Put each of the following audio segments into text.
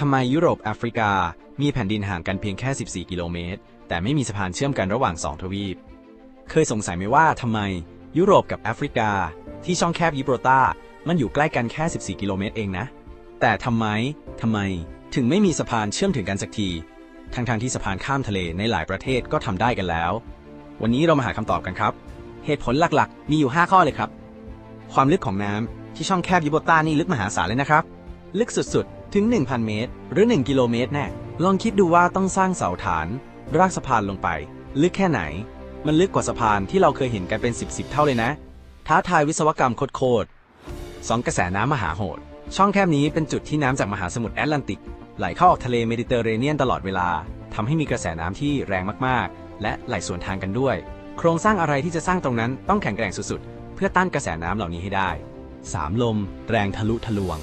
ทำไมยุโรปแอฟริกา มีแผ่นดินห่างกันเพียงแค่ 14 กิโลเมตร แต่ไม่มีสะพานเชื่อมกันระหว่าง 2 ทวีป เคยสงสัยไหมว่าทำไมยุโรปกับแอฟริกา ที่ช่องแคบยิบรอลตาร์มันอยู่ใกล้กันแค่ 14 กิโลเมตรเองนะ แต่ทำไมทำไมถึงไม่มีสะพานเชื่อมถึงกันสักที ทั้งๆทที่สะพานข้ามทะเลในหลายประเทศก็ทำได้กันแล้ว วันนี้เรามาหาคำตอบกันครับ เหตุผลหลักๆ มีอยู่ 5 ข้อเลยครับ ความลึกของน้ำที่ช่องแคบยิบรอลตาร์นี่ลึกมหาศาลเลยนะครับ ลึกสุดๆ ถึง 1,000 เมตร หรือ 1 กิโลเมตรแน่ ลองคิดดูว่าต้องสร้างเสาฐาน รากสะพานลงไป ลึกแค่ไหน มันลึกกว่าสะพานที่เราเคยเห็นกันเป็น 10บสเท่าเลยนะ ท้าทายวิศวกรรมโคตรสองกระแสน้ำมหาโหด ช่องแคบนี้เป็นจุดที่น้ำจากมหาสมุทรแอตแลนติก ไหลเข้าออกทะเลเมดิเตอร์เรเนียนตลอดเวลาทำให้มีกระแสน้ำที่แรงมากๆ และไหลสวนทางกันด้วย โครงสร้างอะไรที่จะสร้างตรงนั้นต้องแข็งแกร่งสุดๆ เพื่อต้านกระแสน้ำเหล่านี้ให้ได้ 3. ลม แรงทะลุทะลวง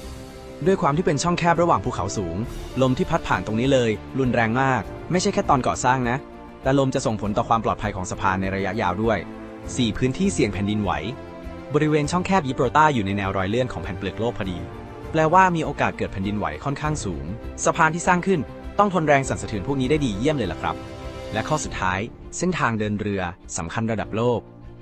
ด้วยความที่เป็นช่องแคบระหว่างภูเขาสูง ลมที่พัดผ่านตรงนี้เลย รุนแรงมาก ไม่ใช่แค่ตอนก่อสร้างนะ แต่ลมจะส่งผลต่อความปลอดภัยของสะพานในระยะยาวด้วย 4. พื้นที่เสี่ยงแผ่นดินไหว บริเวณช่องแคบยิบรอลตาอยู่ในแนวรอยเลื่อนของแผ่นเปลือกโลกพอดี แปลว่ามีโอกาสเกิดแผ่นดินไหวค่อนข้างสูง สะพานที่สร้างขึ้นต้องทนแรงสั่นสะเทือนพวกนี้ได้ดีเยี่ยมเลยล่ะครับ และข้อสุดท้าย เส้นทางเดินเรือสำคัญระดับโลก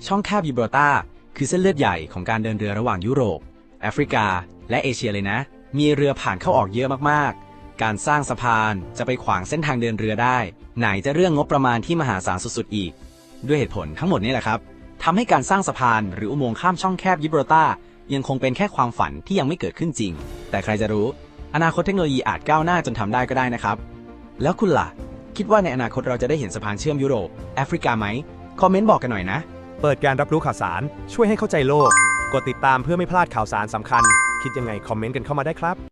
ช่องแคบยิบรอตาคือเส้นเลือดใหญ่ของการเดินเรือระหว่างยุโรปแอฟริกา และเอเชียเลยนะ มีเรือผ่านเข้าออกเยอะมากๆ การสร้างสะพานจะไปขวางเส้นทางเดินเรือได้ ไหนจะเรื่องงบประมาณที่มหาศาลสุดๆอีก ด้วยเหตุผลทั้งหมดนี้แหละครับทำให้การสร้างสะพานหรืออุโมงค์ข้ามช่องแคบยิบรอลตายังคงเป็นแค่ความฝันที่ยังไม่เกิดขึ้นจริง แต่ใครจะรู้ อนาคตเทคโนโลยีอาจก้าวหน้าจนทำได้ก็ได้นะครับ แล้วคุณล่ะ คิดว่าในอนาคตเราจะได้เห็นสะพานเชื่อมยุโรปแอฟริกาไหม คอมเมนต์บอกกันหน่อยนะ เปิดการรับรู้ข่าวสาร ช่วยให้เข้าใจโลก กดติดตามเพื่อไม่พลาดข่าวสารสำคัญ คิดยังไงคอมเมนต์กันเข้ามาได้ครับ